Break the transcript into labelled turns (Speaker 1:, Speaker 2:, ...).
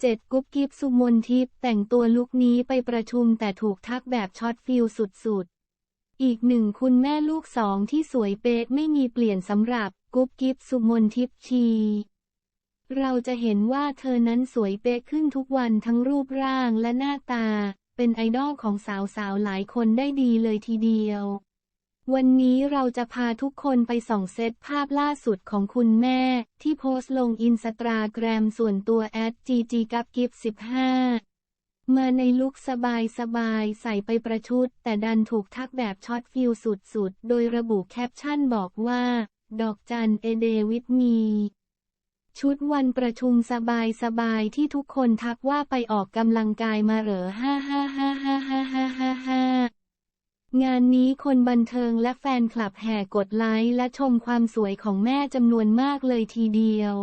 Speaker 1: 7 กุ๊บกิ๊บสุมนทิพย์แต่งตัวลุคนี้ไปประชุมแต่ถูกทักแบบช็อตฟิลสุดๆ อีกหนึ่งคุณแม่ลูกสองที่สวยเป๊ะไม่มีเปลี่ยนสำหรับกุ๊บกิ๊บสุมนทิพย์ชี เราจะเห็นว่าเธอนั้นสวยเป๊ะขึ้นทุกวันทั้งรูปร่างและหน้าตา เป็นไอดอลของสาวๆหลายคนได้ดีเลยทีเดียว วันนี้เราจะพาทุกคนไปส่องเซตภาพล่าสุดของคุณแม่ ที่โพสต์ลงอินสตาแกรมส่วนตัวแอดจีจีกับกิฟ15มาในลุคสบายสบายใส่ไปประชุด แต่ดันถูกทักแบบช็อตฟิลสุดๆ โดยระบุแคปชั่นบอกว่า ดอกจันเอเดวิดมี ชุดวันประชุมสบายสบายที่ทุกคนทักว่าไปออกกำลังกายมาเหรอห้าห้าห้า งานนี้คนบันเทิงและแฟนคลับแห่กดไลค์และชมความสวยของแม่จำนวนมากเลยทีเดียว